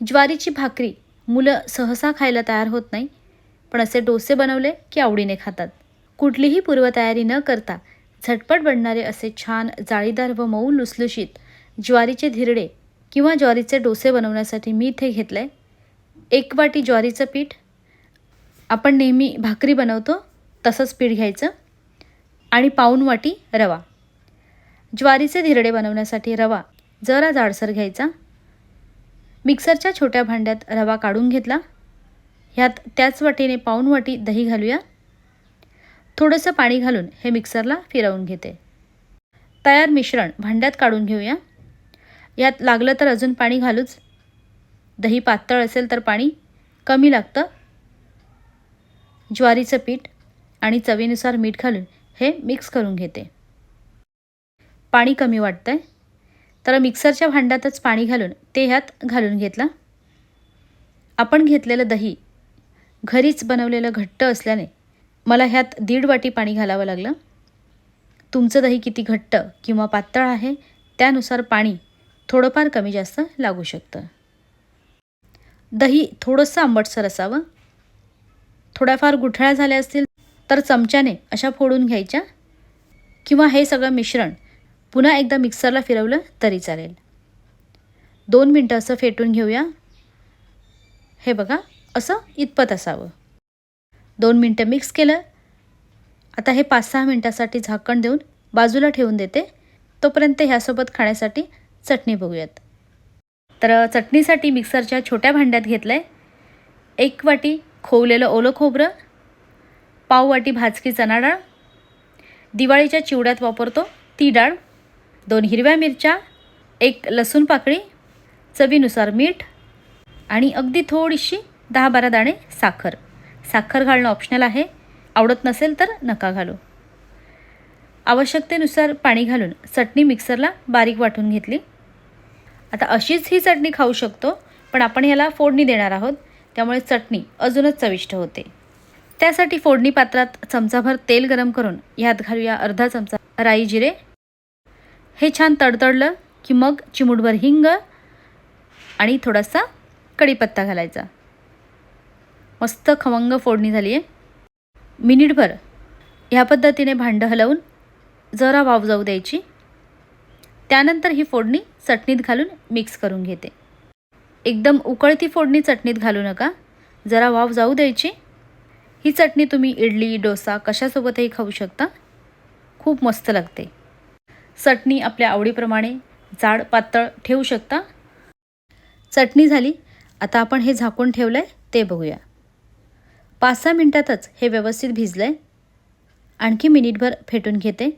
ज्वारीची भाकरी मुलं सहसा खायला तयार होत नाही पण असे डोसे बनवले की आवडीने खातात. कुठलीही पूर्वतयारी न करता झटपट बनणारे असे छान जाळीदार व मऊ लुसलुशीत ज्वारीचे धिरडे किंवा ज्वारीचे डोसे बनवण्यासाठी मी इथे घेतलं आहे एक वाटी ज्वारीचं पीठ. आपण नेहमी भाकरी बनवतो तसंच पीठ घ्यायचं. आणि पाऊण वाटी रवा. ज्वारीचे धिरडे बनवण्यासाठी रवा जरा जाडसर घ्यायचा. मिक्सरच्या छोट्या भांड्यात रवा काढून घेतला. ह्यात त्याच वाटीने पाऊण वाटी दही घालूया. थोडंसं पाणी घालून हे मिक्सरला फिरवून घेते. तयार मिश्रण भांड्यात काढून घेऊया. यात लागलं तर अजून पाणी घालूच. दही पातळ असेल तर पाणी कमी लागतं. ज्वारीचं पीठ आणि चवीनुसार मीठ घालून हे मिक्स करून घेते. पाणी कमी वाटतं आहे तर मिक्सरच्या भांड्यातच पाणी घालून ते ह्यात घालून घेतलं. आपण घेतलेलं दही घरीच बनवलेलं घट्ट असल्याने मला ह्यात दीड वाटी पाणी घालावं लागलं. तुमचं दही किती घट्ट किंवा पातळ आहे त्यानुसार पाणी थोडंफार कमी जास्त लागू शकतं. दही थोडंसं आंबटसर असावं. थोड्याफार गुठळ्या झाल्या असतील तर चमच्याने अशा फोडून घ्यायच्या. किंवा हे सगळं मिश्रण पुन्हा एकदा मिक्सरला फिरवलं तरी चालेल. दोन मिनटं असं फेटून घेऊया. हे बघा असं इतपत असावं. दोन मिनटं मिक्स केलं. आता हे पाच सहा मिनटासाठी झाकण देऊन बाजूला ठेवून देते. तोपर्यंत ह्यासोबत खाण्यासाठी चटणी बघूयात. तर चटणीसाठी मिक्सरच्या छोट्या भांड्यात घेतलं आहे एक वाटी खोवलेलं ओलं खोबरं पाव वाटी भाजकी चणा डाळ. दिवाळीच्या चिवड्यात वापरतो ती डाळ. दोन हिरव्या मिरच्या एक लसूण पाकळी चवीनुसार मीठ आणि अगदी थोडीशी दहा बारा दाणे साखर. साखर घालणं ऑप्शनल आहे. आवडत नसेल तर नका घालू. आवश्यकतेनुसार पाणी घालून चटणी मिक्सरला बारीक वाटून घेतली. आता अशीच ही चटणी खाऊ शकतो पण आपण ह्याला फोडणी देणार आहोत. त्यामुळे चटणी अजूनच चविष्ट होते. त्यासाठी फोडणी पात्रात चमचाभर तेल गरम करून ह्यात घालूया अर्धा चमचा राई जिरे हे छान तडतडलं की मग चिमूटभर हिंग आणि थोडासा कढीपत्ता घालायचा. मस्त खमंग फोडणी झाली आहे. मिनिटभर ह्या पद्धतीने भांडं हलवून जरा वाव जाऊ द्यायची. त्यानंतर ही फोडणी चटणीत घालून मिक्स करून घेते. एकदम उकळती फोडणी चटणीत घालू नका. जरा वाव जाऊ द्यायची. ही चटणी तुम्ही इडली डोसा कशासोबतही खाऊ शकता. खूप मस्त लागते. चटणी आपल्या आवडीप्रमाणे जाड पातळ ठेवू शकता. चटणी झाली. आता आपण हे झाकून ठेवलं आहे ते बघूया. पाच सहा मिनटातच हे व्यवस्थित भिजलं आहे आणखी मिनिटभर फेटून घेते.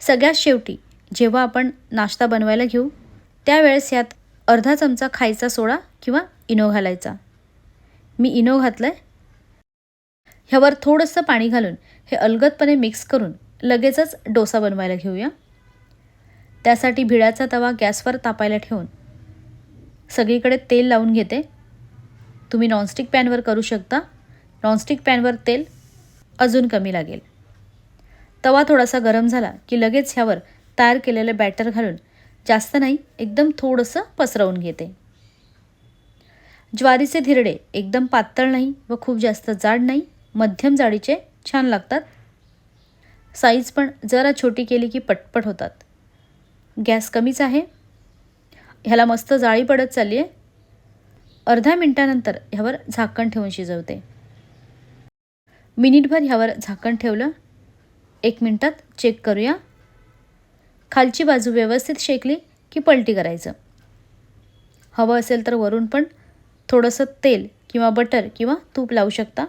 सगळ्यात शेवटी जेव्हा आपण नाश्ता बनवायला घेऊ त्यावेळेस यात अर्धा चमचा खायचा सोडा किंवा इनो घालायचा. मी इनो घातलं आहे ह्यावर थोडंसं पाणी घालून हे अलगदपणे मिक्स करून लगेचच डोसा बनवायला घेऊया. त्यासाठी भिडाचा तवा गॅसवर तापायला ठेवून सगळीकडे तेल लावून घेते. तुम्ही नॉनस्टिक पॅनवर करू शकता. नॉनस्टिक पॅनवर तेल अजून कमी लागेल. तवा थोडासा गरम झाला की लगेच ह्यावर तयार केलेलं बॅटर घालून जास्त नाही एकदम थोडंसं पसरवून घेते. ज्वारीचे धिरडे एकदम पातळ नाही व खूप जास्त जाड नाही मध्यम जाडीचे छान लागतात. साईज पण जरा छोटी केली की पटपट होतात. गॅस कमीच आहे. ह्याला मस्त जाळी पडत चालली आहे अर्ध्या मिनटानंतर ह्यावर झाकण ठेवून शिजवते. मिनिटभर ह्यावर झाकण ठेवलं. एक मिनटात चेक करूया. खालची बाजू व्यवस्थित शेकली की पलटी करायचं. हवं असेल तर वरून पण थोडंसं तेल किंवा बटर किंवा तूप लावू शकता.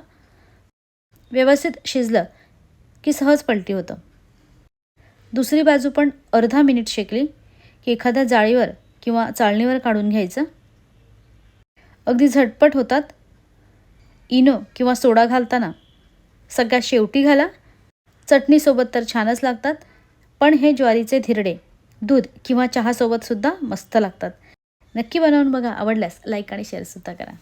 व्यवस्थित शिजलं की सहज पलटी होतं. दुसरी बाजू पण अर्धा मिनिट शेकली की एखाद्या जाळीवर किंवा चाळणीवर काढून घ्यायचं. अगदी झटपट होतात. इनो किंवा सोडा घालताना. सगळ्यात शेवटी घाला. चटणीसोबत तर छानच लागतात. पण हे ज्वारीचे धिरडे दूध किंवा चहासोबतसुद्धा मस्त लागतात. नक्की बनवून बघा. आवडल्यास लाईक आणि शेअरसुद्धा करा.